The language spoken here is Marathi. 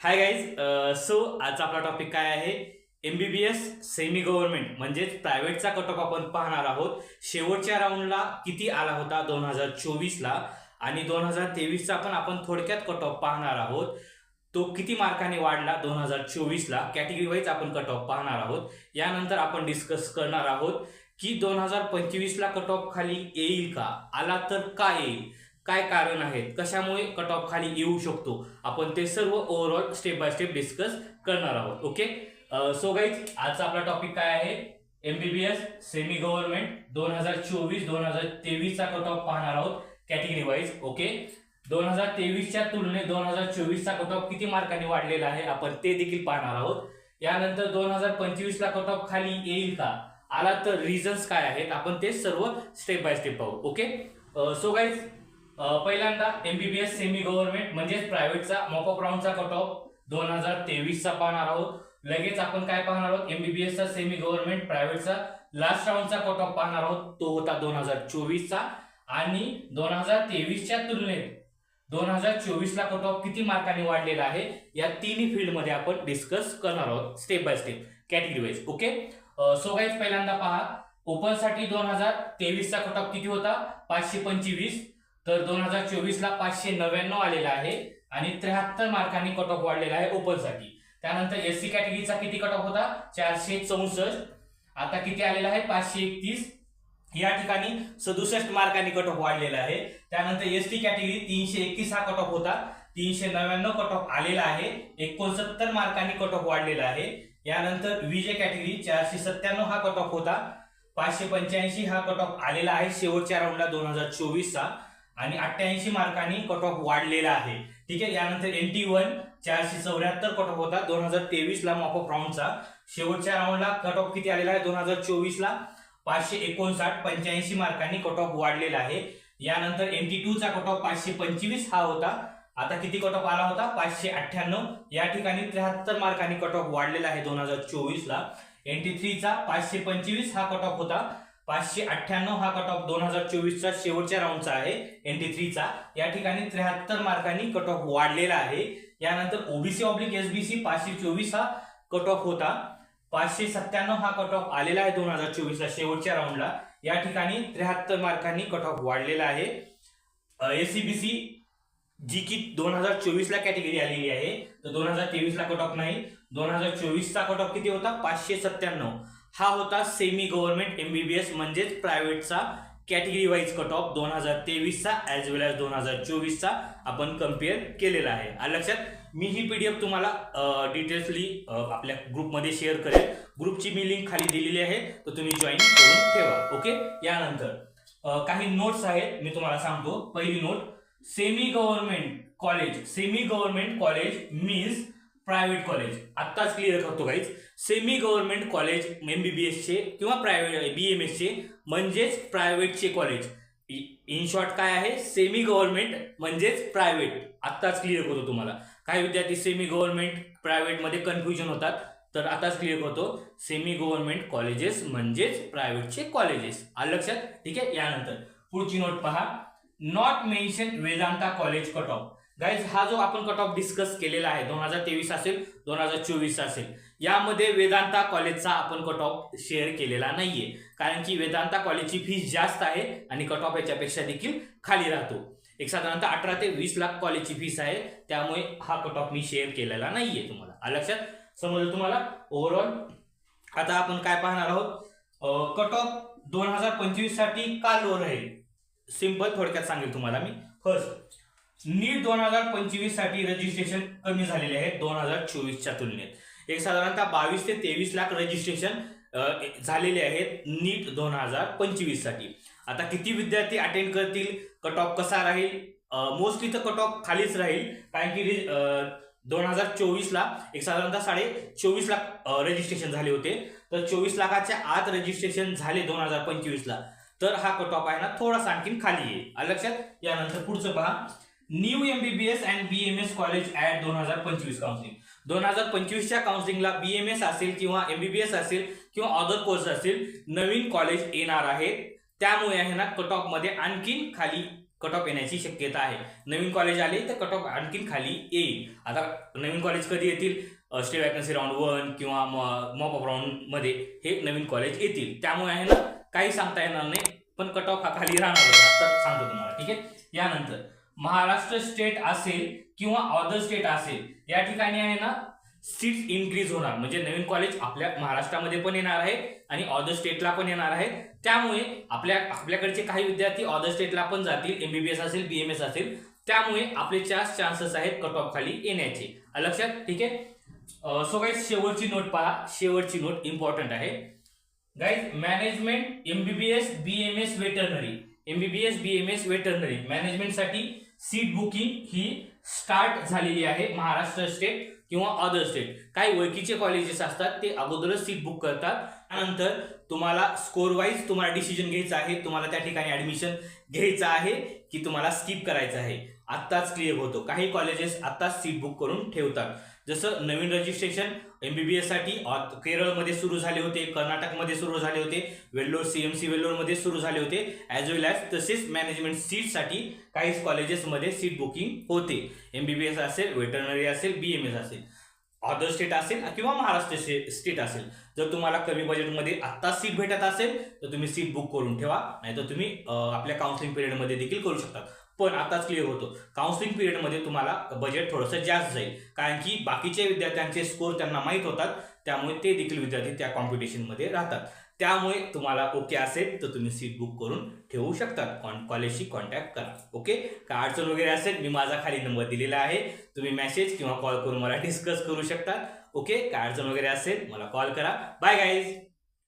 हाय गाईज सो आजचा आपला टॉपिक काय आहे? एमबीबीएस सेमी गव्हर्नमेंट म्हणजेच प्रायव्हेटचा कट ऑफ आपण पाहणार आहोत. शेवटच्या राऊंडला किती आला होता? दोन हजार चोवीसला. आणि दोन हजार तेवीसचा पण आपण थोडक्यात कट ऑफ पाहणार आहोत. तो किती मार्काने वाढला? दोन हजार चोवीसला. कॅटेगरी वाईज आपण कट ऑफ पाहणार आहोत. यानंतर आपण डिस्कस करणार आहोत की दोन हजार पंचवीसला कट ऑफ खाली येईल का? आला तर का येईल? काय कारण आहेत कशामुळे कट ऑफ खाली येऊ शकतो आपण ते सर्व overall step by step discuss करणार आहोत ओके सो गाईज आजचा आपला टॉपिक काय आहे? एमबीबीएस सेमी गव्हर्नमेंट दोन हजार चोवीस दोन हजार तेवीसचा कट ऑफ पाहणार आहोत कॅटेगरी वाईज ओके दोन हजार तेवीसच्या तुलनेत दोन हजार चोवीसचा कट ऑफ किती मार्कांनी वाढलेला आहे आपण ते देखील पाहणार आहोत. यानंतर दोन हजार पंचवीसला कट ऑफ खाली येईल का? आला तर रिझन्स काय आहेत आपण ते सर्व स्टेप बाय स्टेप पाहू ओके सो गाईज पहिल्यांदा एमबीबीएस सेमी गव्हर्नमेंट म्हणजेच प्रायव्हेटचा मॉकअप राऊंडचा कट ऑफ दोन हजार तेवीसचा पाहणार आहोत. लगेच आपण काय पाहणार आहोत? एमबीबीएसचा सेमी गव्हर्नमेंट प्रायव्हेटचा लास्ट राऊंडचा कट ऑफ पाहणार आहोत. तो होता दोन हजार चोवीसचा. आणि दोन हजार तेवीसच्या तुलनेत दोन हजार चोवीसला कट ऑफ किती मार्कांनी वाढलेला आहे? या तिन्ही फील्डमध्ये आपण डिस्कस करणार आहोत step by step category wise okay so guys पहिल्यांदा पहा. ओपनसाठी दोन हजार तेवीसचा कट ऑफ किती होता? पाचशे पंचवीस. तर दोन हजार चोवीसला पाचशे नव्याण्णव आलेला आहे आणि त्र्याहत्तर मार्कांनी कट ऑफ वाढलेला आहे ओपनसाठी. त्यानंतर एस सी कॅटेगरीचा किती कट ऑफ होता? चारशे चौसष्ट. आता किती आलेला आहे? पाचशे एकतीस. या ठिकाणी सदुसष्ट मार्कांनी कट ऑफ वाढलेला आहे. त्यानंतर एस टी कॅटेगरी तीनशे एकतीस हा कट ऑफ होता. तीनशे नव्याण्णव कट ऑफ आलेला आहे. एकोणसत्तर मार्कांनी कट ऑफ वाढलेला आहे. यानंतर विजय कॅटेगरी चारशे सत्त्याण्णव हा कट ऑफ होता. पाचशे पंच्याऐंशी हा कट ऑफ आलेला आहे. शेवटच्या राऊंडला दोन हजार चोवीसचा. आणि अठ्ठ्याऐंशी मार्कांनी कट ऑफ वाढलेला आहे. ठीक आहे यानंतर एन टी वन चारशे चौऱ्याहत्तर कट ऑफ होता. दोन हजार तेवीस ला ऑफ राऊंडचा शेवटच्या राऊंडला कट ऑफ किती आलेला आहे? दोन हजार चोवीसला पाचशे एकोणसाठ पंच्याऐंशी मार्कांनी कट ऑफ वाढलेला आहे. यानंतर एन टी टू चा कट ऑफ पाचशे पंचवीस हा होता. आता किती कट ऑफ आला होता? पाचशे अठ्ठ्याण्णव. या ठिकाणी त्र्याहत्तर मार्कांनी कट ऑफ वाढलेला आहे दोन हजार चोवीसला एन टी थ्रीचा पाचशे पंचवीस हा कट ऑफ होता. पाचशे अठ्ठ्याण्णव हा कट ऑफ दोन हजार चोवीसचा शेवटच्या राऊंडचा आहे. एन टी थ्रीचा या ठिकाणी त्र्याहत्तर मार्कांनी कट ऑफ वाढलेला आहे. यानंतर ओबीसी ऑब्लिक एसबीसी पाचशे चोवीस हा कट ऑफ होता. पाचशे सत्त्याण्णव हा कट ऑफ आलेला आहे दोन हजार चोवीसला शेवटच्या राऊंडला या ठिकाणी त्र्याहत्तर मार्कांनी कट ऑफ वाढलेला आहे. एसीबीसी जी की दोन हजार चोवीसला कॅटेगरी आलेली आहे. तर दोन हजार तेवीसला कट ऑफ नाही. दोन हजार चोवीसचा कट ऑफ किती होता? पाचशे सत्त्याण्णव. हा होता सेमी गव्हर्नमेंट एमबीबीएस म्हणजेच प्रायव्हेटचा कॅटेगरी वाईज कट ऑफ दोन हजार तेवीसचा ॲज वेल एज दोन हजार चोवीसचा आपण कंपेअर केलेला आहे. लक्षात मी ही पीडीएफ तुम्हाला डिटेल्सली आपल्या ग्रुपमध्ये शेअर करेल. ग्रुपची मी लिंक खाली दिलेली आहे तर तुम्ही जॉईन करून ठेवा. ओके यानंतर काही नोट्स आहेत मी तुम्हाला सांगतो. पहिली note semi government college semi government college means private college आत्ताच क्लिअर करतो काहीच सेमी गव्हर्नमेंट कॉलेज एमबीबीएसचे किंवा प्रायव्हेट बी एम एसचे म्हणजेच प्रायव्हेटचे कॉलेज इन शॉर्ट काय आहे? सेमी गव्हर्नमेंट म्हणजेच प्रायव्हेट आत्ताच क्लिअर करतो तुम्हाला. काही विद्यार्थी सेमी गव्हर्नमेंट प्रायव्हेटमध्ये कन्फ्युजन होतात. तर आताच क्लिअर करतो. सेमी गव्हर्नमेंट कॉलेजेस म्हणजेच प्रायव्हेटचे कॉलेजेस आलं लक्षात? ठीक आहे? यानंतर पुढची नोट पहा. Not mention Vedanta college cut off guys हा जो आपण कट ऑफ डिस्कस केलेला आहे दोन हजार तेवीस असेल दोन हजार चोवीस असेल यामध्ये वेदांता कॉलेजचा आपण कट ऑफ शेअर केलेला नाहीये. कारण की वेदांता कॉलेजची फीस जास्त आहे आणि कट ऑफ याच्यापेक्षा देखील खाली राहतो. एक साधारणतः अठरा ते वीस लाख कॉलेजची फीस आहे त्यामुळे हा कट ऑफ मी शेअर केलेला नाहीये तुम्हाला. लक्षात? समजलं तुम्हाला? ओव्हरऑल आता आपण काय पाहणार आहोत? कट ऑफ दोन हजार पंचवीससाठी का लो राहील? सिंपल थोडक्यात सांगेल तुम्हाला मी. फर्स्ट नीट दोन हजार पंचवीससाठी रजिस्ट्रेशन कमी झालेले आहे दोन हजार चोवीसच्या तुलनेत. एक साधारणतः बावीस ते तेवीस लाख रजिस्ट्रेशन झालेले आहेत नीट दोन हजार पंचवीससाठी. आता किती विद्यार्थी अटेंड करतील? कट ऑफ कसा राहील? मोस्टली तर कट ऑफ खालीच राहील कारण की दोन हजार चोवीसला एक साधारणतः साडे चोवीस लाख रजिस्ट्रेशन झाले होते. तर चोवीस लाखाच्या आत रजिस्ट्रेशन झाले दोन हजार पंचवीसला तर हा कट ऑफ आहे ना थोडासा आणखीन खाली येईल. लक्षात? यानंतर पुढचं पहा. New MBBS and B M S college at दोन हजार पंचवीस काउन्सिलिंग दोन हजार पंचवीसच्या काउन्सिलिंगला बी एम एस असेल किंवा एमबीबीएस असेल किंवा अदर कोर्स असेल नवीन कॉलेज येणार आहे. त्यामुळे आहे ना कट ऑफमध्ये आणखीन खाली कट ऑफ येण्याची शक्यता आहे. नवीन कॉलेज आले तर कट ऑफ आणखीन खाली येईल. आता नवीन कॉलेज कधी येतील? स्टे वॅकन्सी राऊंड वन किंवा मॉप ऑफ राऊंडमध्ये हे नवीन कॉलेज येतील. त्यामुळे आहे ना काही सांगता येणार नाही पण कट ऑफ हा खाली राहणार होता. सांगतो तुम्हाला ठीक आहे? यानंतर महाराष्ट्र स्टेट असेल किंवा अदर स्टेट असेल या ठिकाणी आहे ना सीट्स इन्क्रीज होणार. म्हणजे नवीन कॉलेज आपल्या महाराष्ट्रामध्ये पण येणार आहे आणि अदर स्टेटला पण येणार आहे. त्यामुळे आपल्या आपल्याकडचे काही विद्यार्थी अदर स्टेटला पण जातील एमबीबीएस असेल बीएमएस असेल त्यामुळे आपले चार चान्सेस आहेत कट ऑफ खाली येण्याचे. लक्षात? ठीक आहे? सो गाईज शेवटची नोट पहा. शेवटची नोट इम्पॉर्टंट आहे. Guys management MBBS BMS veterinary MBBS BMS veterinary मॅनेजमेंटसाठी seat booking ही स्टार्ट झालेली आहे महाराष्ट्र स्टेट किंवा अदर स्टेट काही ओळखीचे कॉलेजेस असतात ते अगोदरच सीट बुक करतात. त्यानंतर तुम्हाला स्कोर वाईज तुम्हाला डिसिजन घ्यायचं आहे तुम्हाला त्या ठिकाणी ऍडमिशन घ्यायचं आहे की तुम्हाला स्किप करायचं आहे. आत्ताच क्लिअर होतो. काही कॉलेजेस आत्ताच सीट बुक करून ठेवतात. जसं नवीन रजिस्ट्रेशन एमबीबीएससाठी ऑ- केरळमध्ये सुरू झाले होते कर्नाटकमध्ये सुरू झाले होते वेल्लोर सीएमसी वेल्लोरमध्ये सुरू झाले होते ॲज वेल ॲज तसेच मॅनेजमेंट सीटसाठी काही कॉलेजेसमध्ये सीट बुकिंग होते. एमबीबीएस असेल वेटरनरी असेल बी एम एस असेल. अदर स्टेट असेल किंवा महाराष्ट्र स्टेट असेल. जर तुम्हाला कमी बजेटमध्ये आत्ता सीट भेटत असेल तर तुम्ही सीट बुक करून ठेवा. नाहीतर तुम्ही आपल्या काउन्सिलिंग पिरियडमध्ये देखील करू शकता पण आताच क्लिअर होतो. काउन्सिलिंग पिरियडमध्ये तुम्हाला बजेट थोडंसं जास्त जाईल. कारण की बाकीचे विद्यार्थ्यांचे स्कोर त्यांना माहीत होतात. त्यामुळे ते देखील विद्यार्थी त्या कॉम्पिटिशनमध्ये राहतात. त्यामुळे तुम्हाला ओके असेल तर तुम्ही सीट बुक करून ठेवू शकतात. कॉन कॉलेजशी कॉन्टॅक्ट करा. ओके? काय अडचण वगैरे असेल मी माझा खाली नंबर दिलेला आहे. तुम्ही मेसेज किंवा कॉल करून मला डिस्कस करू शकता ओके? काय अडचण वगैरे असेल मला कॉल करा. Bye guys